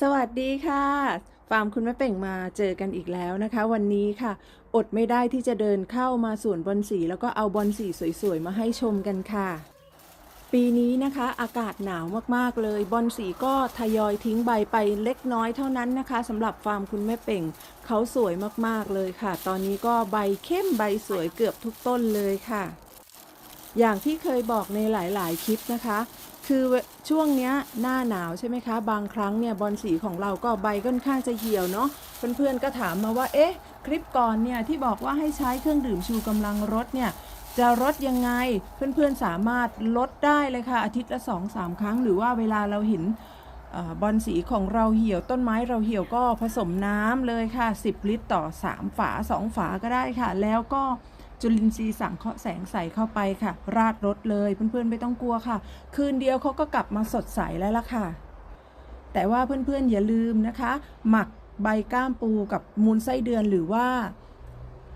สวัสดีค่ะ ฟาร์มคุณแม่เป่งมาเจอกันอีกแล้วนะคะ วันนี้ค่ะ อดไม่ได้ที่จะเดินเข้ามาสวนบอนสีแล้วก็เอาบอนสีสวยๆ มาให้ชมกันค่ะ ปีนี้นะคะ อากาศหนาวมากๆเลย บอนสีก็ทยอยทิ้งใบไปเล็กน้อยเท่านั้นนะคะสำหรับฟาร์มคุณแม่เป่งเขาสวยมากๆเลยค่ะ ตอนนี้ก็ใบเข้มใบสวยเกือบทุกต้นเลยค่ะ อย่างที่เคยบอกในหลายๆ คลิปนะคะ คือช่วงเนี้ยหน้าหนาวใช่ไหมคะ บางครั้งเนี่ยบอลสีของเราก็ใบค่อนข้างจะเหี่ยวเนาะเพื่อนๆก็ถามมาว่าเอ๊ะ คลิปก่อนเนี่ยที่บอกว่าให้ใช้เครื่องดื่มชูกำลังรดเนี่ยจะลดยังไงเพื่อนๆสามารถลดได้เลยค่ะ อาทิตย์ละ2อสามครั้ง หรือว่าเวลาเราเห็นอบอลสีของเราเหี่ยวต้นไม้เราเหี่ยวก็ผสมน้ำเลยค่ะ 10 ลิตรต่อ 3 ฝา 2 ฝาก็ได้ค่ะ แล้วก็ จุลินทรีย์สังเคราะห์แสงใสเข้าไปค่ะ ราดรถเลยเพื่อนๆไม่ต้องกลัวค่ะ คืนเดียวเขาก็กลับมาสดใสแล้วล่ะค่ะ แต่ว่าเพื่อนๆอย่าลืมนะคะ หมักใบก้ามปูกับมูลไส้เดือนหรือว่า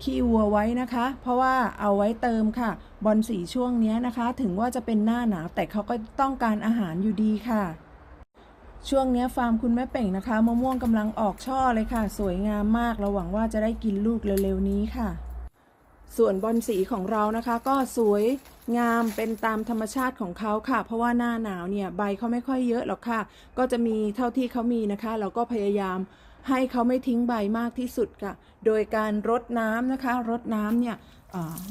ขี้วัวไว้นะคะ เพราะว่าเอาไว้เติมค่ะ บอลสีช่วงนี้นะคะ ถึงว่าจะเป็นหน้าหนาวแต่เขาก็ต้องการอาหารอยู่ดีค่ะ ช่วงนี้ฟาร์มคุณแม่เป่งนะคะมะม่วงกำลังออกช่อเลยค่ะ สวยงามมากเราหวังว่าจะได้กินลูกเร็วๆนี้ค่ะ ส่วนบอลสีของเรานะคะก็สวยงามเป็นตามธรรมชาติของเขาค่ะ เพราะว่าหน้าหนาวเนี่ยใบเขาไม่ค่อยเยอะหรอกค่ะ ก็จะมีเท่าที่เขามีนะคะ เราก็พยายามให้เขาไม่ทิ้งใบมากที่สุดค่ะ โดยการรดน้ำนะคะ รดน้ำเนี่ย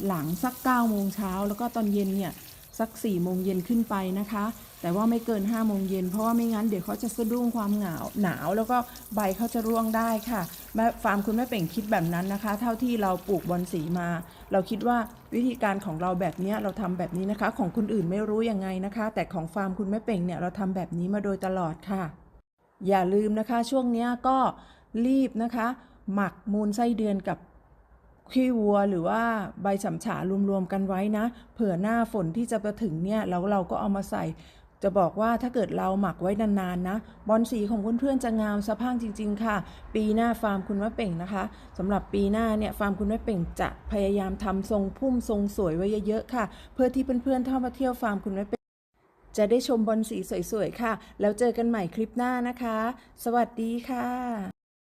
หลังสัก9โมงเช้าแล้วก็ตอนเย็นเนี่ย สัก4โมงเย็นขึ้นไปนะคะ แต่ว่าไม่เกิน5โมงเย็นเพราะว่าไม่งั้นเดี๋ยวเขาจะสะดุ้งความหนาวหนาว แล้วก็ใบเขาจะร่วงได้ค่ะแม่ฟาร์มคุณแม่เป่งคิดแบบนั้นนะคะ เท่าที่เราปลูกบอนสีมา เราคิดว่าวิธีการของเราแบบนี้เราทำแบบนี้นะคะ ของคนอื่นไม่รู้ยังไงนะคะ แต่ของฟาร์มคุณแม่เป่งเนี่ยเราทำแบบนี้มาโดยตลอดค่ะ อย่าลืมนะคะ ช่วงนี้ก็รีบนะคะ หมักมูลไส้เดือนกับ ขี้วัวหรือว่าใบสำฉารวมๆกันไว้นะ เผื่อหน้าฝนที่จะมาถึงเนี่ยแล้วเราก็เอามาใส่ จะบอกว่าถ้าเกิดเราหมักไว้นานๆนะ บอลสีของเพื่อนๆจะงามสะพังจริง ๆ ค่ะ ปีหน้าฟาร์มคุณแม่เป่งนะคะสำหรับปีหน้าเนี่ยฟาร์มคุณแม่เป่งจะพยายามทำทรงพุ่มทรงสวยไว้เยอะๆค่ะ เพื่อที่เพื่อนๆถ้ามาเที่ยวฟาร์มคุณแม่เป่งจะได้ชมบอลสีสวยๆค่ะ แล้วเจอกันใหม่คลิปหน้านะคะ สวัสดีค่ะ